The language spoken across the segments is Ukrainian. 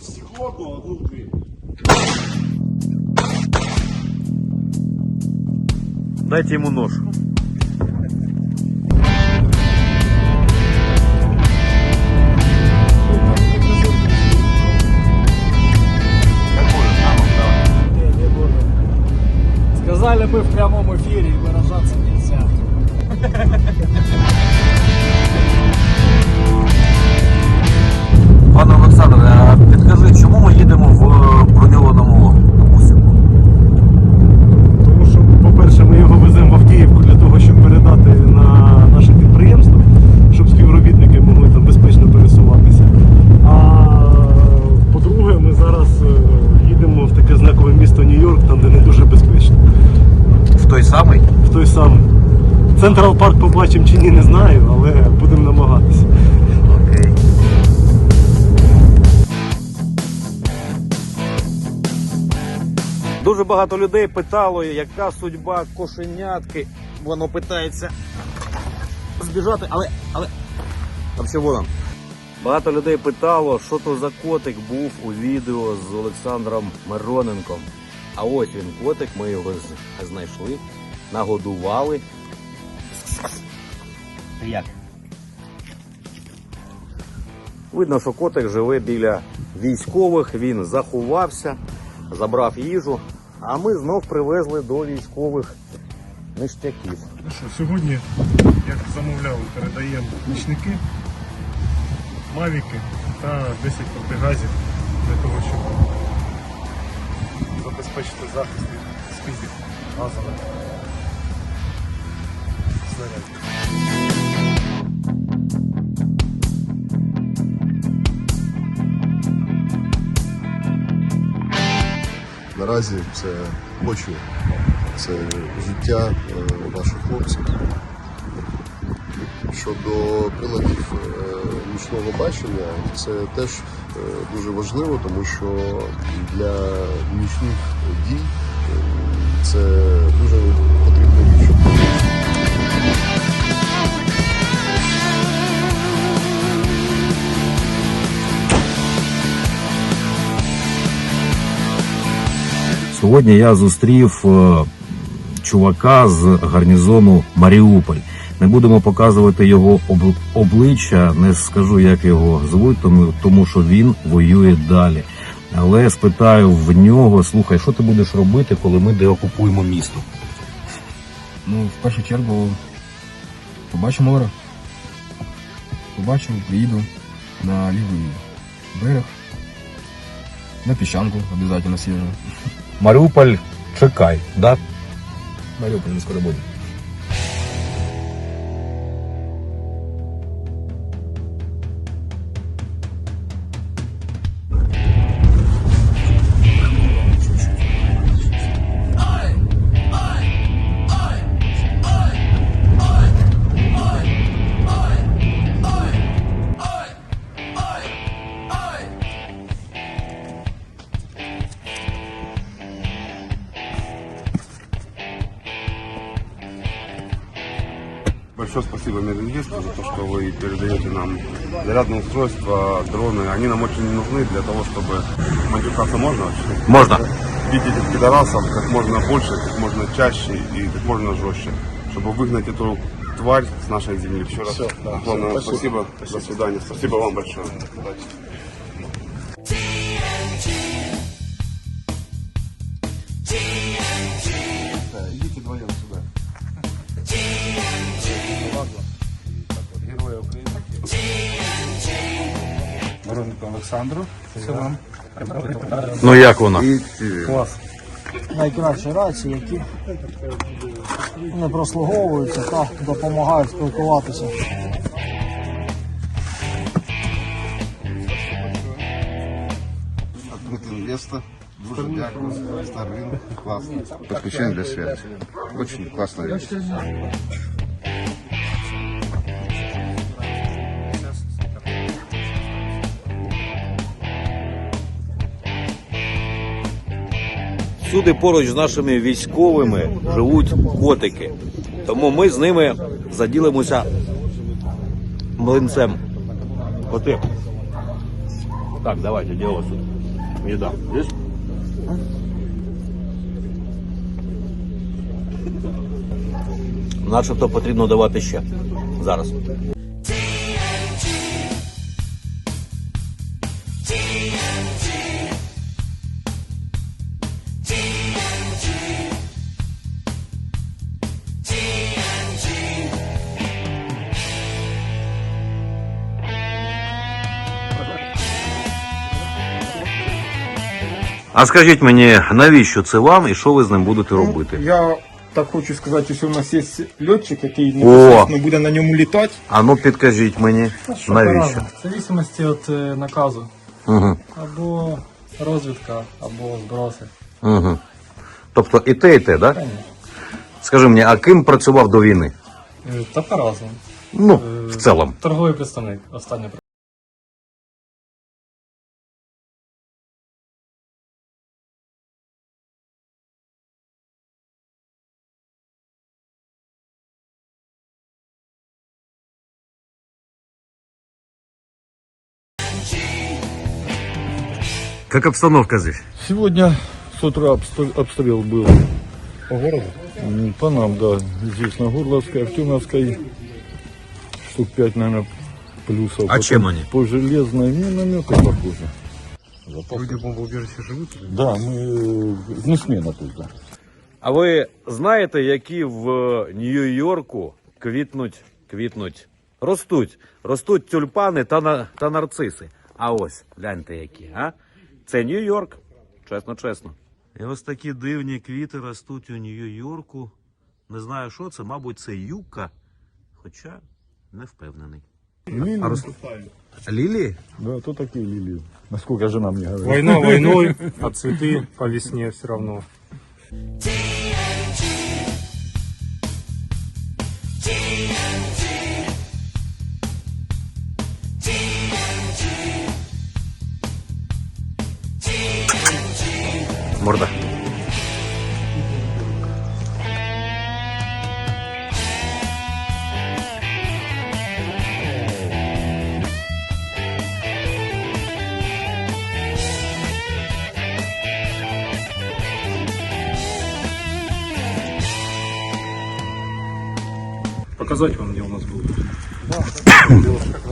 стекло одну, одну в. Дайте ему нож. Сказали бы в прямом эфире, и выражаться нельзя. Пане Олександре, а підкажи, чому ми їдемо в е, броньованому бусику? Тому що, по-перше, ми його веземо в Авдіївку для того, щоб передати на наше підприємство, щоб співробітники могли там безпечно пересуватися. А по-друге, ми зараз е, їдемо в таке знакове місто Нью-Йорк, там де не дуже безпечно. В той самий? В той самий. Централ парк побачимо чи ні, не знаю, але будемо намагатися. Дуже багато людей питало, яка судьба кошенятки. Воно питається збіжати, але. але. Там ще вон. Багато людей питало, що то за котик був у відео з Олександром Мироненком. А ось він котик, ми його знайшли, нагодували. Як? Видно, що котик живе біля військових, він заховався, забрав їжу, а ми знов привезли до військових ништяків. Ну що, сьогодні, як замовляли, передаємо нічники, мавіки та 10 протигазів для того, щоб забезпечити захист від спізів газових Наразі це очі, це життя е, наших хлопців. Щодо приладів е, нічного бачення, це теж е, дуже важливо, тому що для нічних дій е, це дуже Сьогодні я зустрів е, чувака з гарнізону Маріуполь. Не будемо показувати його обличчя, не скажу, як його звуть, тому, тому що він воює далі. Але спитаю в нього: слухай, що ти будеш робити, коли ми деокупуємо місто? Ну, в першу чергу побачу море. Побачу, приїду на лівий берег. На піщанку обов'язково съезжу. Маріуполь, чекай, да? Маріуполь не скоро буде. Большое спасибо Мединвесту за то, что вы передаете нам зарядные устройства, дроны. Они нам очень нужны для того, чтобы матюкаться можно вообще? Можна. Бить этих пидорасов как можно больше, как можно чаще и как можно жестче, чтобы выгнать эту тварь с нашей земли. Еще раз огромное спасибо. До свидания. Спасибо вам большое. Олександру. Це вам. Ну як вона? Клас. Найкращі рації, які не прослуговуються та допомагають спілкуватися. Открытое место. Дуже дякую. Starlink. Классно. Подключение для связи. Очень классная вещь. Всюди поруч з нашими військовими живуть котики. Тому ми з ними заділимося млинцем. Коти. Так, давайте, вас тут еда? Здесь? Начебто потрібно давати ще. Зараз. А скажіть мені, навіщо це вам і що ви з ним будете робити? Я так хочу сказати, якщо у нас є льотчик, який О! непосредственно буде на ньому літати. А ну підкажіть мені, навіщо? В зависимости від е, наказу. Угу. Або розвідка, або зброси. Угу. Тобто і те, і те, да? Скажи мені, а ким працював до війни? Е, Та по-разному. Ну, в цілому. Торговий представник, остання Как обстановка здесь? Сегодня с утра обстрел, обстрел был. По городу? М, По нам, да. Здесь на Горловской, Артемовской. Штук пять, наверное, плюсов. А чем они? По железной минометы, похоже. Люди в бомбоубежище живуть? Да, мы... э, Ну, смена тут, да. А ви знаєте, які в Нью-Йорку квітнуть, квітнуть, ростуть, ростуть тюльпани та, на, та нарциси. А ось, гляньте які, а? Це Нью-Йорк. Чесно, чесно. І ось такі дивні квіти ростуть у Нью-Йорку. Не знаю, що це, мабуть, це юка, хоча не впевнений. Лилии? А рос- Лілії? Да, то такие лилии. Насколько жена мне говорит. Война войной, а цветы по весне все равно. Морда. Показать вам, где у нас был? У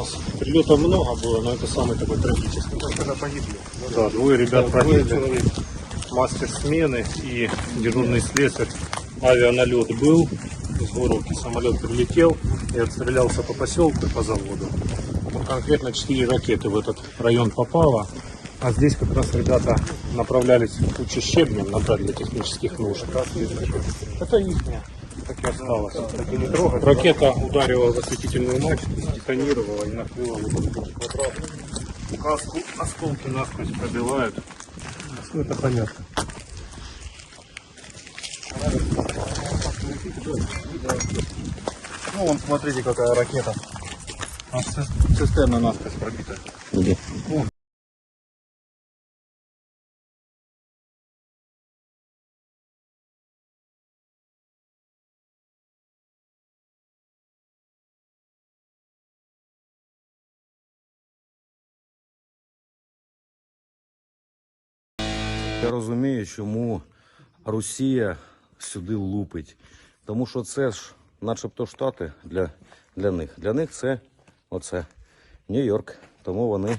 нас прилетов много было, но это самый такой трагический. Когда погибли? Да, двое ребят погибли. Мастер смены и дежурный слесарь. Авианалет был, с Горовки самолет прилетел и отстрелялся по поселку и по заводу. Ну, Конкретно 4 ракеты в этот район попало. А здесь как раз ребята направлялись кучу щебнем набрать для технических нужд. Это их так и осталось. Так и не трогать. Ракета ударила в осветительную мачту, детонировала и накрыла вот квадрат. Каску, осколки насквозь пробивают. Ну, это понятно. Ну, вон, смотрите, какая ракета. А цис- цистерна насквозь пробита. Я розумію, чому Росія сюди лупить. Тому що це ж начебто штати для, для них. Для них це оце Нью-Йорк. Тому вони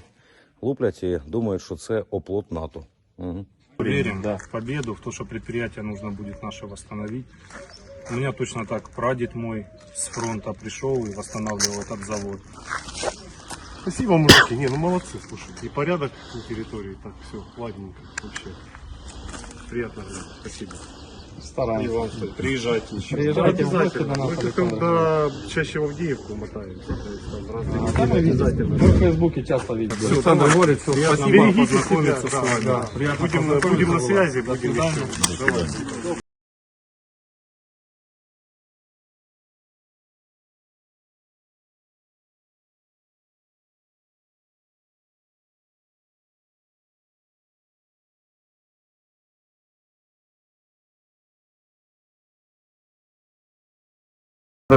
луплять і думають, що це оплот НАТО. Угу. Верим в победу, в то, что предприятие нужно будет наше восстановить. У меня точно так прадед мой с фронта пришел и восстанавливал этот завод. Спасибо, мужики. Не, ну молодцы, слушайте. И порядок на территории, так все, ладненько вообще Приятно, ребята, спасибо. И вам, кстати, приезжайте еще. Приезжайте в гости до нас. Мы как когда чаще в Авдеевку мотаемся. То есть там разные Там обязательно. Мы в Фейсбуке часто видим. Александр говорит, все, Приятно спасибо, было познакомиться познакомиться с вами. Приятно Будем, познакомиться будем на было. связи, До будем свидания. еще. Давай.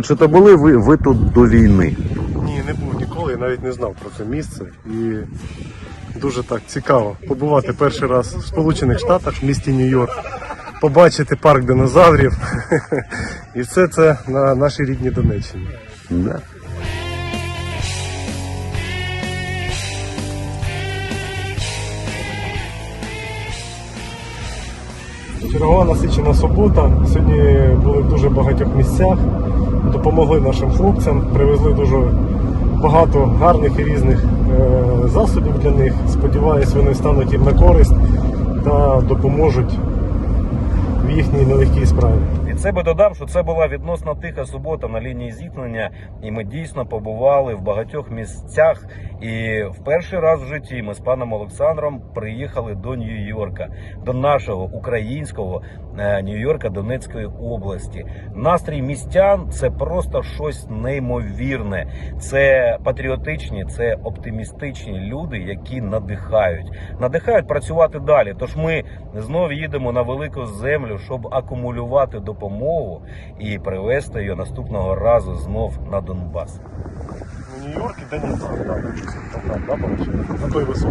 Чи то були ви, ви тут до війни? Ні, не був ніколи. я навіть не знав про це місце. І дуже так цікаво побувати перший раз в Сполучених Штатах, в місті Нью-Йорк, побачити парк динозаврів. І все це на нашій рідній Донеччині. Чергова насичена субота. Сьогодні були в дуже багатьох місцях. Допомогли нашим хлопцям, привезли дуже багато гарних і різних е, засобів для них. Сподіваюсь, вони стануть їм на користь та допоможуть в їхній нелегкій справі. Від себе додам, що це була відносно тиха субота на лінії зіткнення, і ми дійсно побували в багатьох місцях. І в перший раз в житті ми з паном Олександром приїхали до Нью-Йорка, до нашого українського е, Нью-Йорка Донецької області. Настрій містян це просто щось неймовірне. Це патріотичні, це оптимістичні люди, які надихають, надихають працювати далі. Тож ми знов їдемо на велику землю, щоб акумулювати допомогу і привезти її наступного разу знов на Донбас. У Нью-Йорк і так, там, да, бачиш? На той бачиш.